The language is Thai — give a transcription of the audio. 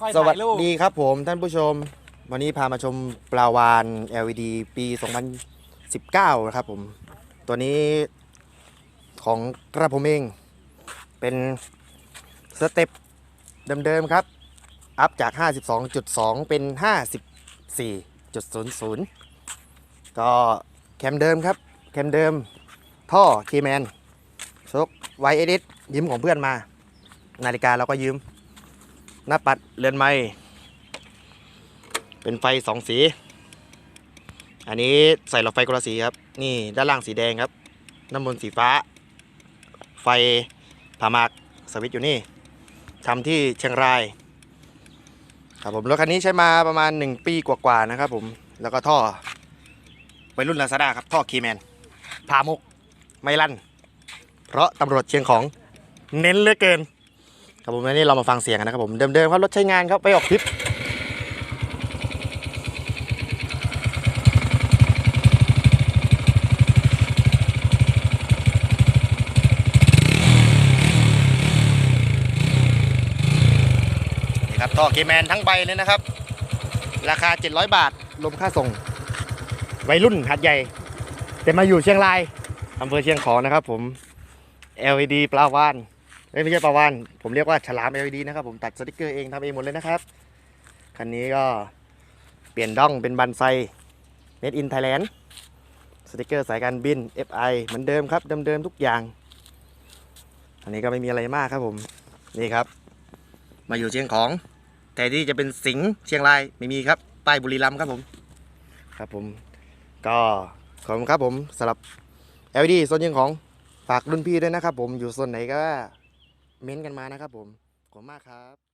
ค่อยสวัสถ่ายรูปดีครับผมท่านผู้ชม วันนี้พามาชมปลาวาน LED ปี 2019 นะครับผม ตัวนี้ของกระผมเอง เป็นสเต็ปเดิมๆครับ อัพจาก 52.2 เป็น 54.00 ก็แคมเดิมครับ แคมเดิม ท่อเคแมนโชคไวเอดิยืมของเพื่อนมา นาฬิกาเราก็ยืม หน้าปัดเรือนไม้เป็นไฟสองสี อันนี้ใส่หลอดไฟคนละสีครับ นี่ด้านล่างสีแดงครับ น้ำบนสีฟ้า ไฟผ่ามากสวิตอยู่นี่ทำที่เชียงรายครับผมรถคันนี้ใช้มาประมาณ 1 ปีกว่าๆนะครับผมแล้วก็ท่อไปรุ่นลาซาด้าครับท่อคีแมนพามุก ไม่ลั่น เพราะตำรวจเชียงของเน้นเหลือเกิน ครับผมนนี้เรามาฟังเสียงกันนะครับผมเดิมๆครับรถใช้งานครับไปออกทริปนี่ครับท่อเคแมนทั้งใบเลยนะครับ ราคา 700 บาทรวมค่าส่ง วัยรุ่นหัดใหญ่ แต่มาอยู่เชียงรายอำเภอเชียงของนะครับผม LED ปลาวาน ไม่ใช่ปลาวานผมเรียกว่าฉลาม LED นะครับผมตัดสติกเกอร์เองทำเองหมดเลยนะครับ คันนี้ก็เปลี่ยนด้องเป็นบันไซ Made in Thailand สติกเกอร์สายการบิน FI เหมือนเดิมครับเดิมๆทุกอย่าง อันนี้ก็ไม่มีอะไรมากครับผมนี่ครับ มาอยู่เชียงของ แต่ที่จะเป็นสิงห์เชียงรายไม่มีครับป้ายบุรีรัมย์ครับผมครับผมก็ขอบคุณครับผมสำหรับ LED โซนเชียงของฝากรุ่นพี่ด้วยนะครับผมอยู่โซนไหนก็ เม้นต์กันมานะครับผมขอบคุณมากครับ